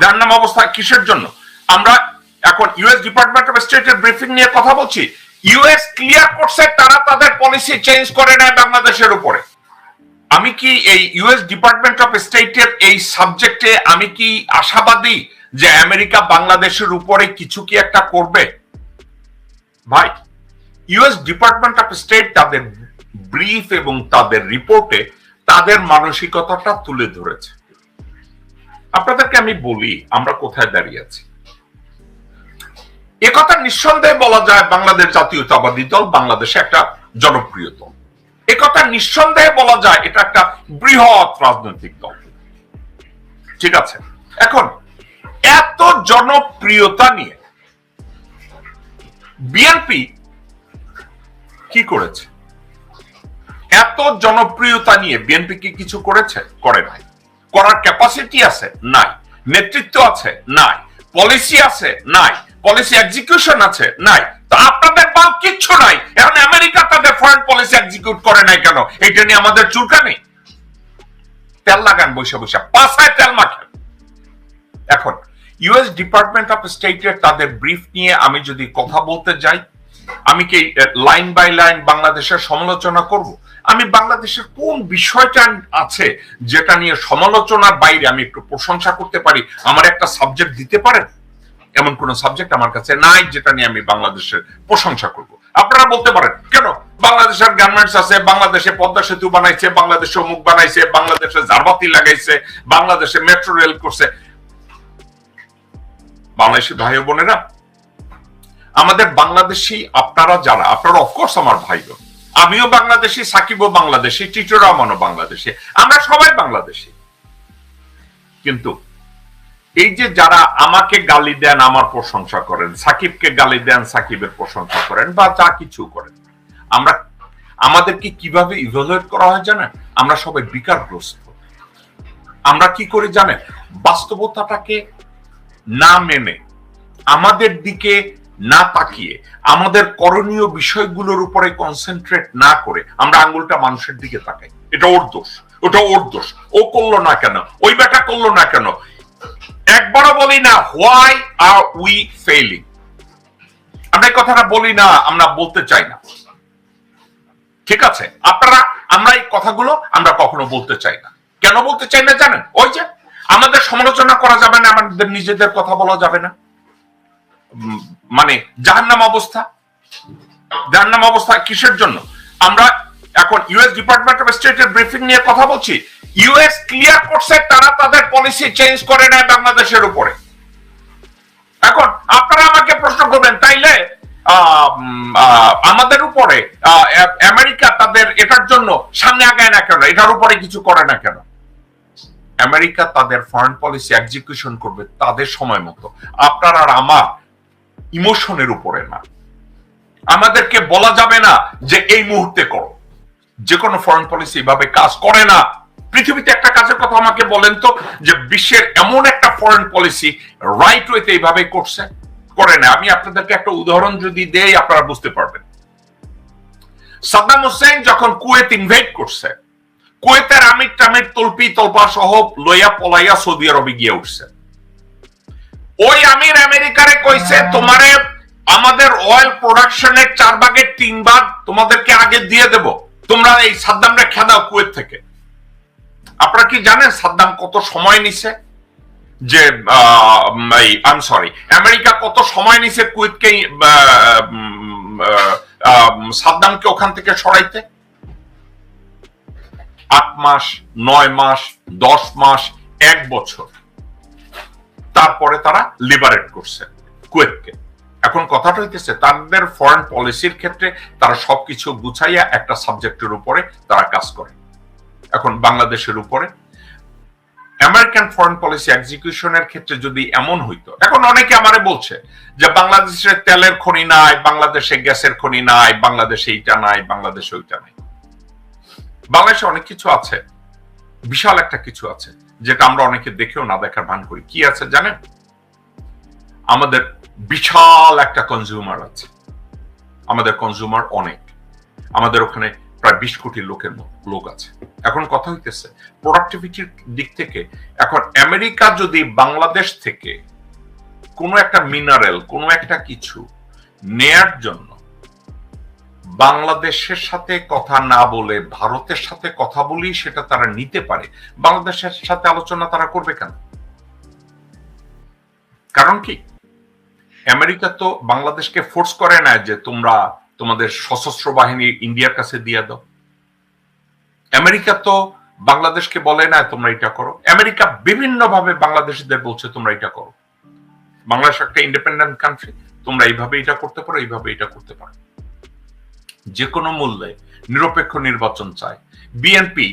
যার নাম অবস্থা কিসের জন্য? আমরা এখন ইউএস ডিপার্টমেন্ট অফ স্টেটের ব্রিফিং নিয়ে কথা বলছি। ইউএস ক্লিয়ার করছে, তারা তাদের পলিসি চেঞ্জ করে নেয় বাংলাদেশের উপরে। আমি কি এই ইউএস ডিপার্টমেন্ট অফ স্টেটের এই সাবজেক্টে আমি কি আশাবাদী যে আমেরিকা বাংলাদেশের উপরে কিছু কি একটা করবে? ভাই ইউএস ডিপার্টমেন্ট অফ স্টেট তাদের ব্রিফ এবং তাদের রিপোর্টে তাদের মানসিকতাটা তুলে ধরেছে। আপনাদেরকে আমি বলি, আমরা কোথায় দাঁড়িয়ে আছি? একথা নিঃসন্দেহে বলা যায় বাংলাদেশ জাতীয়তাবাদী দল, বাংলাদেশে একটা জনপ্রিয় দল। একথা নিঃসন্দেহে বলা যায় এটা একটা বৃহৎ রাজনৈতিক দল। ঠিক আছে? এখন, এত জনপ্রিয়তা নিয়ে বিএনপি কি করেছে? এত জনপ্রিয়তা নিয়ে বিএনপি কি কিছু করেছে? করে নাই। করার ক্যাপাসিটি আছে? নাই। নেতৃত্ব আছে? নাই। পলিসি আছে? নাই। পলিসি এক্সিকিউশন আছে? নাই। তো আপনাদের কিচ্ছু নাই। এখন আমেরিকা তাদের ফরেন পলিসি এক্সিকিউট করে নাই কেন? এটা নিয়ে আমাদের চুলকা নেই তেল লাগান বসে বসে। পাশায় তেল মাখেন। এখন ইউএস ডিপার্টমেন্ট অফ স্টেটের তাদের ব্রিফ নিয়ে আমি যদি কথা বলতে যাই আমি কি লাইন বাই লাইন বাংলাদেশের সমালোচনা করব? আমি বাংলাদেশের কোন বিষয়টা আছে যেটা নিয়ে সমালোচনার বাইরে আমি একটু প্রশংসা করতে পারি? আমার একটা সাবজেক্ট দিতে পারেন? এমন কোন সাবজেক্ট আমার কাছে নাই যেটা নিয়ে আমি বাংলাদেশের প্রশংসা করব। আপনারা বলতে পারেন, কেন? বাংলাদেশের গার্মেন্টস আছে, বাংলাদেশে পদ্মা সেতু বানাইছে, বাংলাদেশে মুখ বানাইছে, বাংলাদেশে জারবাতি লাগাইছে, বাংলাদেশে মেট্রো রেল করছে। বাংলাদেশি ভাই বোনেরা আমাদের বাংলাদেশি আপনারা যারা, আপনারা অফকোর্স আমার ভাই আমিও বাংলাদেশি, সাকিবও বাংলাদেশি, টিটো রহমানও বাংলাদেশি। আমরা সবাই বাংলাদেশি। কিন্তু এই যে যারা আমাকে গালি দেন, আমার প্রশংসা করেন, সাকিবকে গালি দেন, সাকিবের প্রশংসা করেন, বা যা কিছু করেন, আমরা আমাদেরকে কীভাবে ইভালুয়েট করা হয় জানেন? আমরা সবাই বিকারগ্রস্ত। আমরা কি করি জানেন? বাস্তবতাটাকে না মেনে আমাদের দিকে না তাকিয়ে আমাদের করণীয় বিষয়গুলোর উপরে কনসেন্ট্রেট না করে আমরা আঙ্গুলটা মানুষের দিকে তাকাই। এটা ওর দোষ, ওটা ওর দোষ। ও করল না কেন? ওই বেটা করল না কেন? একবারও বলি না হোয়াই আর উই ফেইলিং আমরা কথাটা বলি না, আমরা বলতে চাই না। ঠিক আছে? আপনারা, আমরা এই কথাগুলো আমরা কখনো বলতে চাই না। কেন বলতে চাই না জানেন? ওই যে, আমাদের সমালোচনা করা যাবে না, আমাদের নিজেদের কথা বলা যাবে না। মানে জাহান্নাম অবস্থা। জাহান্নাম অবস্থা কিসের জন্য? আমরা এখন ইউএস ডিপার্টমেন্ট অফ স্টেটের ব্রিফিং নিয়ে কথা বলছি। ইউএস ক্লিয়ার করছে, তারা তাদের পলিসি চেঞ্জ করে নেয় বাংলাদেশের উপরে। এখন আপনারা আমাকে প্রশ্ন করবেন, তাইলে আমাদের উপরে আমেরিকা তাদের এটার জন্য সামনে আগায় না কেন? এটার উপরে কিছু করে না কেন? আমেরিকা তাদের ফরেন পলিসি এক্সিকিউশন করবে তাদের সময় মতো। আপনার আর আমার ইমোশনের উপরে না। আমাদেরকে বলা যাবে না যে এই মুহূর্তে করো। যে কোনো ফরেন পলিসি এভাবে কাজ করে না। পৃথিবীতে একটা কাজের কথা আমাকে বলেন তো, যে বিশ্বের এমন একটা ফরেন পলিসি রাইট ওয়েতে এইভাবে করছে, করে না। আমি আপনাদেরকে একটা উদাহরণ যদি দেই, আপনারা বুঝতে পারবেন। সাদ্দাম হোসেন যখন কুয়েত ইনভাইট করছে, কুয়েতের আমির টামির তলপি তলপা সহ লইয়া পলাইয়া সৌদি আরবে গিয়ে উঠছে। ওই আমির আমেরিকারে কইছে, তোমারে আমাদের অয়েল প্রোডাকশনের চার ভাগের তিন ভাগ তোমাদেরকে আগে দিয়ে দেব। তোমরা এই সাদ্দামটা খেদাও কুয়েত থেকে। আপনারা কি জানেন সাদ্দাম কত সময় নিছে? যে আই সরি আমেরিকা কত সময় নিছে কুয়েতকে সাদ্দামকে ওখান থেকে সরাইতে? আট মাস, নয় মাস, দশ মাস, এক বছর। তারপরে তারা লিবারেট করছে, কুয়েতকে। এখন কথাটা হইতেছে, তাদের ফরেন পলিসির ক্ষেত্রে তারা সবকিছু গুছাইয়া একটা সাবজেক্টের উপরে তারা কাজ করে। এখন বাংলাদেশের উপরে। আমেরিকান ফরেন পলিসি এক্সিকিউশনের ক্ষেত্রে যদি এমন হইতো, এখন অনেকে আমারে বলছে যে বাংলাদেশের তেলের খনি নাই, বাংলাদেশে গ্যাসের খনি নাই, বাংলাদেশে এইটা নাই, বাংলাদেশে ওইটা নাই। বাংলাদেশে অনেক কিছু আছে। বিশাল একটা কিছু আছে, যেটা আমরা অনেকে দেখেও না দেখার ভান করি। কি আছে জানেন? আমাদের বিশাল একটা কনজিউমার আছে। আমাদের কনজিউমার অনেক। আমাদের ওখানে প্রায় বিশ কোটি লোকের লোক আছে। এখন কথা হইতেছে প্রোডাক্টিভিটির দিক থেকে এখন আমেরিকা যদি বাংলাদেশ থেকে কোনো একটা মিনারেল কোনো একটা কিছু নেয়ার জন্য বাংলাদেশের সাথে কথা না বলে ভারতের সাথে কথা বলেই সেটা তারা নিতে পারে। বাংলাদেশের সাথে আলোচনা তারা করবে কেন? কারণ কি? আমেরিকা তো বাংলাদেশকে ফোর্স করে না যে তোমরা তোমাদের সশস্ত্র বাহিনী ইন্ডিয়ার কাছে দিয়ে দাও। আমেরিকা তো বাংলাদেশকে বলে না, তোমরা এটা করো। আমেরিকা বিভিন্ন ভাবে বাংলাদেশিদের বলছে, তোমরা এটা করো। বাংলাদেশ একটা ইন্ডিপেন্ডেন্ট কান্ট্রি তোমরা এইভাবে এটা করতে পারো, এইভাবে এটা করতে পারো। যে কোনো মূল্যে নিরপেক্ষ নির্বাচন চায়। বিএনপি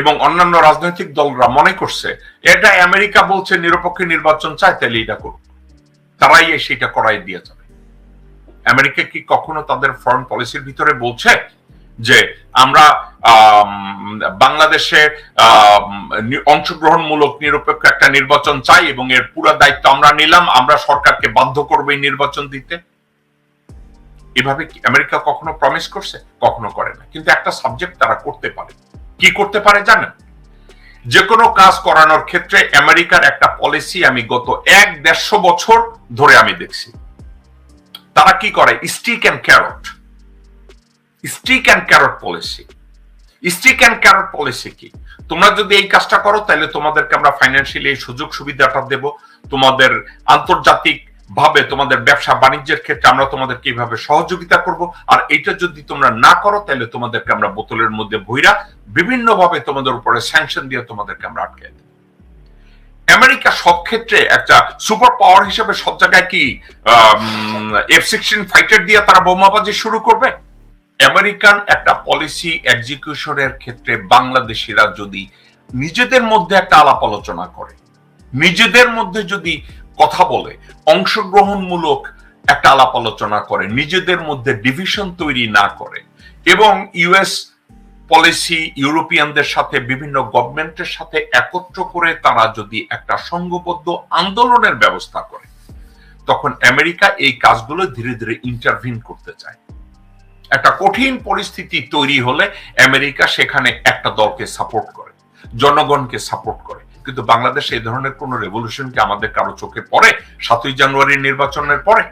এবং অন্যান্য রাজনৈতিক দলরা মনে করছে, এটা আমেরিকা বলছে নিরপেক্ষ নির্বাচন চায়, তাহলে এটা করুক। তারাই এসে এটা করাই দিয়ে যাবে। আমেরিকা কি কখনো তাদের ফরেন পলিসির ভিতরে বলছে যে আমরা বাংলাদেশে অংশগ্রহণমূলক নিরপেক্ষ একটা নির্বাচন চাই এবং এর পুরো দায়িত্ব আমরা নিলাম, আমরা সরকারকে বাধ্য করব এই নির্বাচন দিতে? এভাবে আমেরিকা কখনো প্রমিস করছে? কখনো করে না। কিন্তু একটা সাবজেক্ট তারা করতে পারে। কি করতে পারে জানেন? যে কোনো কাজ করানোর ক্ষেত্রে আমেরিকার একটা পলিসি আমি গত এক দেড়শো বছর ধরে আমি দেখছি। তারা কি করে? Stick and carrot stick and carrot policy stick and carrot policy কি? তোমরা যদি এই কাজটা করো, তাহলে তোমাদেরকে আমরা ফাইন্যান্সিয়ালি এই সুযোগ সুবিধাটা দেব। তোমাদের আন্তর্জাতিক ভাবে তোমাদের ব্যবসা বাণিজ্যের ক্ষেত্রে আমরা তোমাদের কীভাবে সহযোগিতা করব। আর এটা যদি তোমরা না করো, তাহলে তোমাদেরকে আমরা বোতলের মধ্যে ভৈরা বিভিন্ন ভাবে তোমাদের উপরে স্যাংশন দিয়ে তোমাদেরকে আমরা আটকে আমেরিকা সব ক্ষেত্রে একটা সুপার পাওয়ার হিসেবে সব জায়গায় কি এফ সিক্সটিন ফাইটার দিয়ে তারা বোমাবাজি শুরু করবে? আমেরিকান একটা পলিসি এক্সিকিউশনের ক্ষেত্রে বাংলাদেশিরা যদি নিজেদের মধ্যে একটা আলাপ আলোচনা করে, নিজেদের মধ্যে যদি কথা বলে, অংশগ্রহণমূলক একটা আলাপ আলোচনা করে, নিজেদের মধ্যে ডিভিশন তৈরি না করে এবং ইউএস পলিসি ইউরোপিয়ানদের সাথে, বিভিন্ন গভর্নমেন্টের সাথে একত্র করে তারা যদি একটা সংঘবদ্ধ আন্দোলনের ব্যবস্থা করে, তখন আমেরিকা এই কাজগুলো ধীরে ধীরে ইন্টারভিন করতে চায়। একটা কঠিন পরিস্থিতি তৈরি হলে আমেরিকা সেখানে একটা দলকে সাপোর্ট করে, জনগণকে সাপোর্ট করে। কিন্তু বাংলাদেশ এই ধরনের কোন রেভলিউশন কি আমাদের কারও চোখে পড়ে? সাতই জানুয়ারির নির্বাচনের পরে?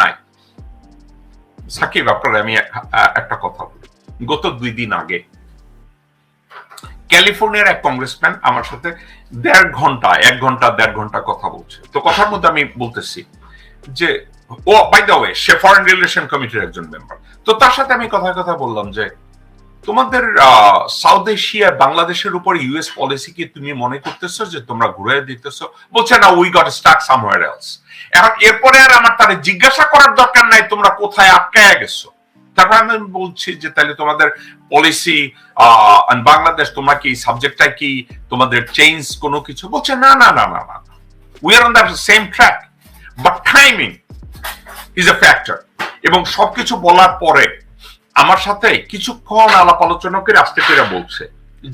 নাই। সাকিব আপনার আমি একটা কথা বলি। গত দুই দিন আগে ক্যালিফোর্নিয়ার এক কংগ্রেসম্যান আমার সাথে দেড় ঘণ্টা, এক ঘণ্টা, দেড় ঘণ্টা কথা বলছে। তো কথার মধ্যে আমি বলতেছি যে, ও বাই দ্য ওয়ে সে ফরেন রিলেশন কমিটির একজন মেম্বার তো তার সাথে আমি কথা কথা বললাম যে তোমাদের সাউথ এশিয়া বাংলাদেশের উপর ইউএস পলিসি কি তুমি মনে করতেছো যে তোমরা ঘুরে দিতেছো বলছে, না we got stuck somewhere else এখন এরপরে আর আমার তারে জিজ্ঞাসা করার দরকার নাই তোমরা কোথায় আটকায় গেছো। তারপর আমি বলছি যে তাহলে তোমাদের পলিসি বাংলাদেশ তোমরা কি সাবজেক্টটা কি তোমাদের চেঞ্জ কোনো কিছু? বলছে, না না না না না we are on the same track but timing is a factor এবং সবকিছু বলার পরে আমার সাথে কিছুক্ষণ আলাপ আলোচনা করে আসতে পেরে বলছে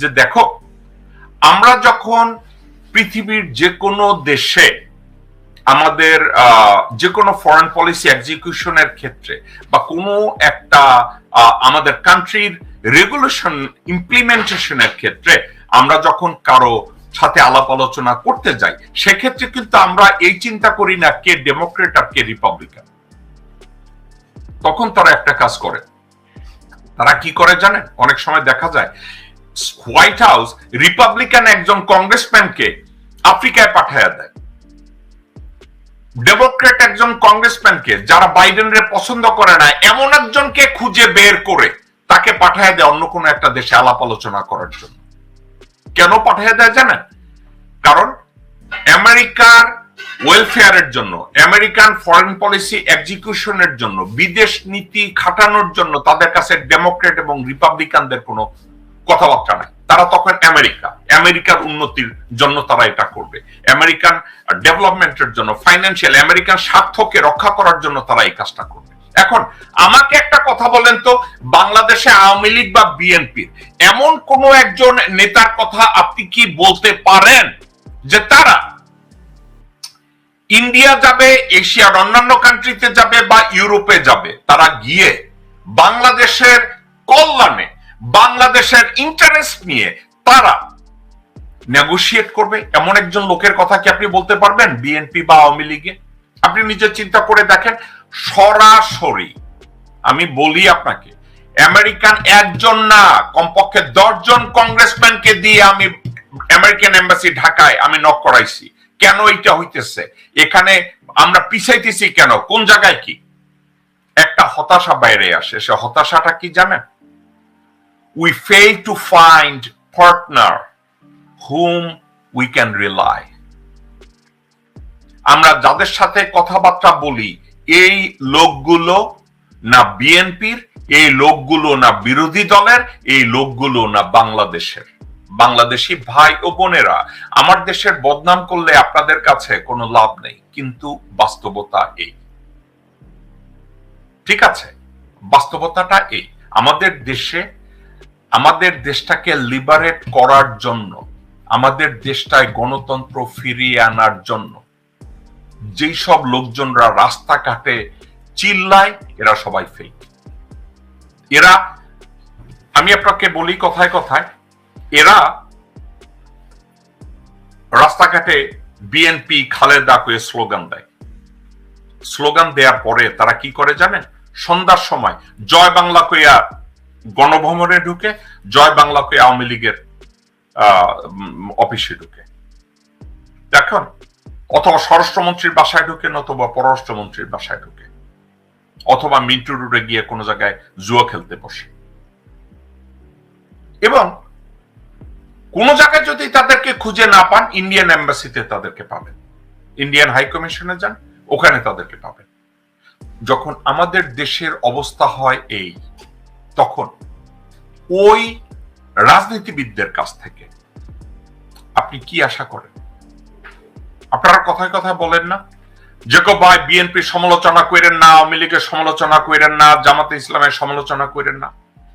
যে দেখো, আমরা যখন পৃথিবীর যে কোনো দেশে আমাদের যে কোনো ফরেন পলিসি এক্সিকিউশনের ক্ষেত্রে বা কোনো একটা আমাদের কান্ট্রির রেগুলেশন ইমপ্লিমেন্টেশনের ক্ষেত্রে আমরা যখন কারও সাথে আলাপ আলোচনা করতে যাই, সেক্ষেত্রে কিন্তু আমরা এই চিন্তা করি না কে ডেমোক্রেট আর কে রিপাবলিকান তখন তারা একটা কাজ করে। তারা কি করে জানেন? অনেক সময় দেখা যায় হোয়াইট হাউস রিপাবলিকান একজন কংগ্রেসম্যানকে আফ্রিকায় পাঠাইয়া দেয়। ডেমোক্রেট একজন কংগ্রেসম্যানকে যারা বাইডেনরে পছন্দ করে না, এমন একজনকে খুঁজে বের করে তাকে পাঠায় দেয় অন্য কোনো একটা দেশে আলাপ আলোচনা করার জন্য। কেন পাঠায় দেয় জানেন? কারণ আমেরিকার ওয়েলফেয়ারের জন্য আমেরিকান ফরেন পলিসি এক্সিকিউশনের জন্য, বিদেশ নীতি খাটানোর জন্য তাদের কাছে ডেমোক্রেট এবং রিপাবলিকানদের কোনো কথাবার্তা নাই। তারা তখন আমেরিকা আমেরিকার উন্নতির জন্য তারা এটা করবে। আমেরিকান ডেভেলপমেন্টের জন্য ফাইন্যান্সিয়াল আমেরিকান স্বার্থকে রক্ষা করার জন্য তারা এই কাজটা করবে। এখন, আমাকে একটা কথা বলেন তো, বাংলাদেশে আওয়ামী লীগ বা বিএনপির, এমন কোন একজন নেতার কথা আপনি কি বলতে পারেন যে তারা ইন্ডিয়া যাবে, এশিয়ার অন্যান্য কান্ট্রিতে যাবে বা ইউরোপে যাবে, তারা গিয়ে বাংলাদেশের কল্যাণে, বাংলাদেশের ইন্টারেস্ট নিয়ে তারা নেগোশিয়েট করবে। এমন একজন লোকের কথা কি আপনি বলতে পারবেন? বিএনপি বা আওয়ামী লীগে? আপনি নিজে চিন্তা করে দেখেন, সরাসরি আমি বলি আপনাকে আমেরিকান একজন না, কমপক্ষে দশজন কংগ্রেসম্যানকে দিয়ে আমি আমেরিকান এম্বাসি ঢাকায় আমি নক করাইছি। কেন এটা হইতেছে? এখানে আমরা পিছাইতেছি কেন? কোন জায়গায় কি? একটা হতাশা বাইরে আসে। সে হতাশাটা কি জানেন? We fail to find partner hmm we can rely আমরা যাদের সাথে কথাবার্তা বলি, এই লোকগুলো না বিএনপির এই লোকগুলো না বিরোধী দলের, এই লোকগুলো না বাংলাদেশের। বাংলাদেশি ভাই ও বোনেরা, আমার দেশের বদনাম করলে আপনাদের কাছে কোনো লাভ নেই, কিন্তু বাস্তবতা এই। ঠিক আছে? বাস্তবতাটা এই, আমাদের দেশে, আমাদের দেশটাকে লিবারেট করার জন্য, আমাদের দেশটায় গণতন্ত্র ফিরিয়ে আনার জন্য, যেই সব লোকজনরা রাস্তাঘাটে চিল্লায়, এরা সবাই ফেক এরা, আমি আপনাকে বলি কথায় কথায় এরা রাস্তাঘাটে বিএনপি খালেদা করে স্লোগান দেয়। স্লোগান দেওয়ার পরে তারা কি করে জানেন? সন্ধ্যার সময় জয় বাংলা কইয়া গণভবনে ঢুকে, জয় বাংলা কইয়া আওয়ামী লীগের অফিসে ঢুকে। দেখুন, অথবা স্বরাষ্ট্রমন্ত্রীর বাসায় ঢুকে অথবা পররাষ্ট্রমন্ত্রীর বাসায় ঢুকে। অথবা মিন্টু রোডে গিয়ে কোনো জায়গায় জুয়া খেলতে বসে। এবং কোন জায়গায় যদি তাদেরকে খুঁজে না পান ইন্ডিয়ান এম্বাসিতে তাদেরকে পাবেন। ইন্ডিয়ান হাই কমিশনে যান, ওখানে তাদেরকে পাবেন। যখন আমাদের দেশের অবস্থা হয় এই, তখন ওই রাজনীতিবিদদের কাছ থেকে আপনি কি আশা করেন? আপনারা কথায় কথায় বলেন না যে ভাই বিএনপির সমালোচনা করেন না, আওয়ামী লীগের সমালোচনা করেন না, জামাতে ইসলামের সমালোচনা করেন না।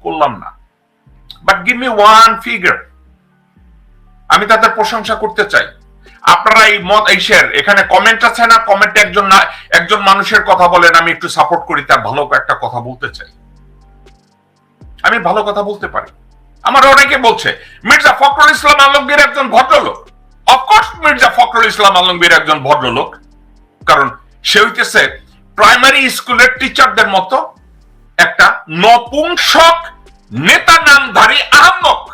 করলাম না। But give me one figure আমি তাদের প্রশংসা করতে চাই। আপনারা এই মত, এই শেয়ার এখানে কমেন্ট আছে না? কমেন্টে একজন না, একজন মানুষের কথা বলেন, আমি একটু সাপোর্ট করি, তার ভালো একটা কথা বলতে চাই। আমি ভালো কথা বলতে পারি। আমার অনেকে বলছে, মির্জা ফখরুল ইসলাম আলমগীর একজন ভদ্রলোক। অফকোর্স মির্জা ফখরুল ইসলাম আলমগীর একজন ভদ্রলোক। কারণ সে হইতেছে প্রাইমারি স্কুলের টিচারদের মতো একটা নপুংসক, নেতা নামধারী আহম্মক।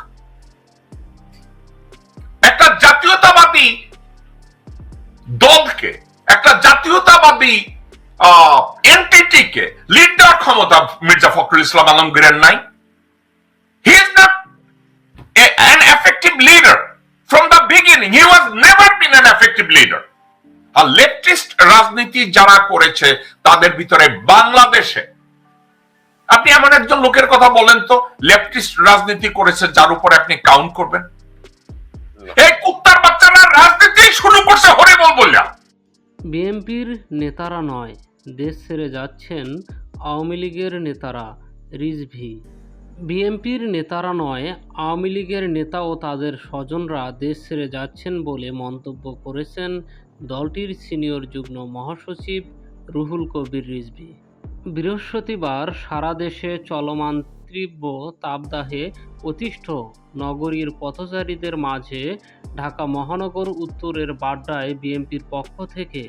একটা জাতীয়তাবাদী দলকে, একটা জাতীয়তাবাদী ক্ষমতা মির্জা ফখরুল ইসলাম আলমগীরের নাই। He is not an effective leader from the beginning. He was never been an effective leader. আর লেফটিস্ট রাজনীতি যারা করেছে, তাদের ভিতরে বাংলাদেশে, আপনি এমন একজন লোকের কথা বলেন তো লেফটিস্ট রাজনীতি করেছে, যার উপরে আপনি কাউন্ট করবেন। বিএনপির নেতারা নয়, দেশ ছেড়ে যাচ্ছেন আওয়ামী লীগের নেতারা রিজভি। বিএনপির নেতারা নয়, আওয়ামী লীগের নেতা ও তাদের স্বজনরা দেশ ছেড়ে যাচ্ছেন বলে মন্তব্য করেছেন দলটির সিনিয়র যুগ্ম মহাসচিব রুহুল কবির রিজভি। বৃহস্পতিবার সারা দেশে চলমান তীব্র তাপদাহে অতিষ্ঠ। নগরীর পথচারীদের মাঝে ঢাকা মহানগর উত্তরের বাড্ডায় বিএনপির পক্ষ থেকে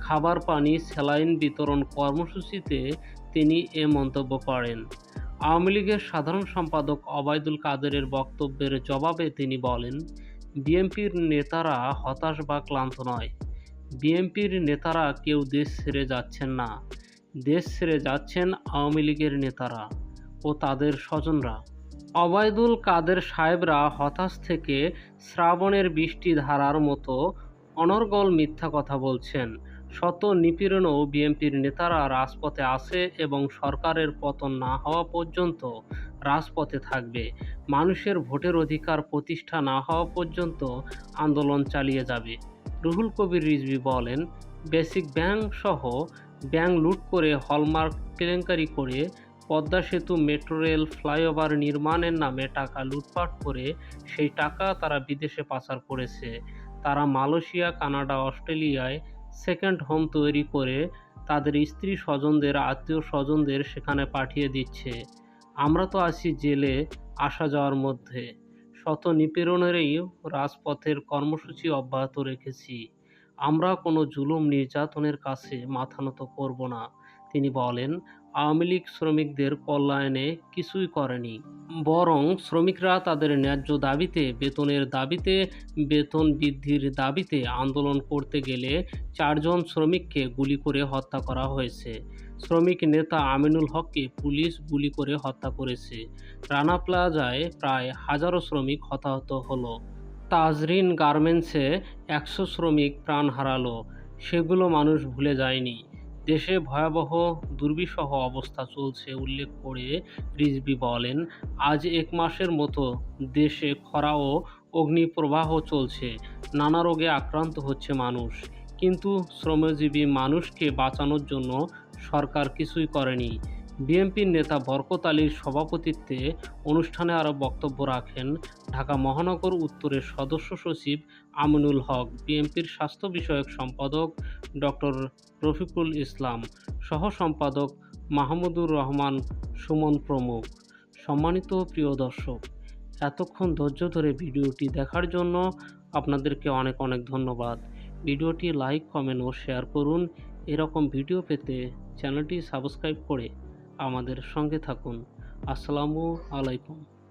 খাবার, পানি, স্যালাইন বিতরণ কর্মসূচিতে তিনি এ মন্তব্য করেন। আওয়ামী লীগের সাধারণ সম্পাদক অবায়দুল কাদেরের বক্তব্যের জবাবে তিনি বলেন, বিএনপির নেতারা হতাশ বা ক্লান্ত নয়। বিএনপির নেতারা কেউ দেশ ছেড়ে যাচ্ছেন না। দেশ ছেড়ে যাচ্ছেন আওয়ামী লীগের নেতারা। ও তাদের স্বজনরা। অবায়দুল কাদের সাহেবরা হতাশ থেকে শ্রাবণের বৃষ্টি ধারার মতো অনর্গল মিথ্যা কথা বলছেন। শত নিপীড়নও বিএনপির নেতারা রাজপথে আসে এবং সরকারের পতন না হওয়া পর্যন্ত রাজপথে থাকবে। মানুষের ভোটের অধিকার প্রতিষ্ঠা না হওয়া পর্যন্ত আন্দোলন চালিয়ে যাবে। রুহুল কবির রিজভি বলেন, বেসিক ব্যাংক সহ ব্যাংক লুট করে হলমার্ক কেলেঙ্কারি করে পদ্মা সেতু মেট্রো রেল ফ্লাইওভার নির্মাণের নামে টাকা লুটপাট করে সেই টাকা তারা বিদেশে পাচার করেছে। তারা মালয়েশিয়া, কানাডা, অস্ট্রেলিয়ায় সেকেন্ড হোম তৈরি করে তাদের স্ত্রী স্বজনদের আত্মীয় স্বজনদের সেখানে পাঠিয়ে দিচ্ছে। আমরা তো আছি জেলে, আসা যাওয়ার মধ্যে। শত নিপীড়নেরই রাজপথের কর্মসূচি অব্যাহত রেখেছি। আমরা কোনো জুলুম নির্যাতনের কাছে মাথা নত করব না, তিনি বলেন। আওয়ামী লীগ শ্রমিকদের কল্যাণে কিছুই করেনি, বরং শ্রমিকরা তাদের ন্যায্য দাবিতে, বেতনের দাবিতে, বেতন বৃদ্ধির দাবিতে আন্দোলন করতে গেলে চারজন শ্রমিককে গুলি করে হত্যা করা হয়েছে। শ্রমিক নেতা আমিনুল হককে পুলিশ গুলি করে হত্যা করেছে। রানা প্লাজায় প্রায় হাজারো শ্রমিক হতাহত হলো। তাজরিন গার্মেন্টসে একশো শ্রমিক প্রাণ হারালো। সেগুলো মানুষ ভুলে যায়নি। দেশে ভয়াবহ দুর্বিষহ অবস্থা চলছে, উল্লেখ করে রিজবি বলেন। আজ এক মাসের মতো দেশে খরা ও অগ্নিপ্রবাহ চলছে, নানা রোগে আক্রান্ত হচ্ছে মানুষ। কিন্তু শ্রমজীবী মানুষকে বাঁচানোর জন্য সরকার কিছুই করেনি। বিএনপির নেতা বরকত আলীর সভাপতিত্বে অনুষ্ঠানে আরও বক্তব্য রাখেন ঢাকা মহানগর উত্তরের সদস্য সচিব আমিনুল হক, বিএনপির স্বাস্থ্য বিষয়ক সম্পাদক ডক্টর রফিকুল ইসলাম, সহ সম্পাদক মাহমুদুর রহমান সুমন প্রমুখ। সম্মানিত প্রিয় দর্শক, এতক্ষণ ধৈর্য ধরে ভিডিওটি দেখার জন্য আপনাদেরকে অনেক অনেক ধন্যবাদ। ভিডিওটি লাইক, কমেন্ট ও শেয়ার করুন। এরকম ভিডিও পেতে চ্যানেলটি সাবস্ক্রাইব করে আমাদের সঙ্গে থাকুন। আসসালামু আলাইকুম।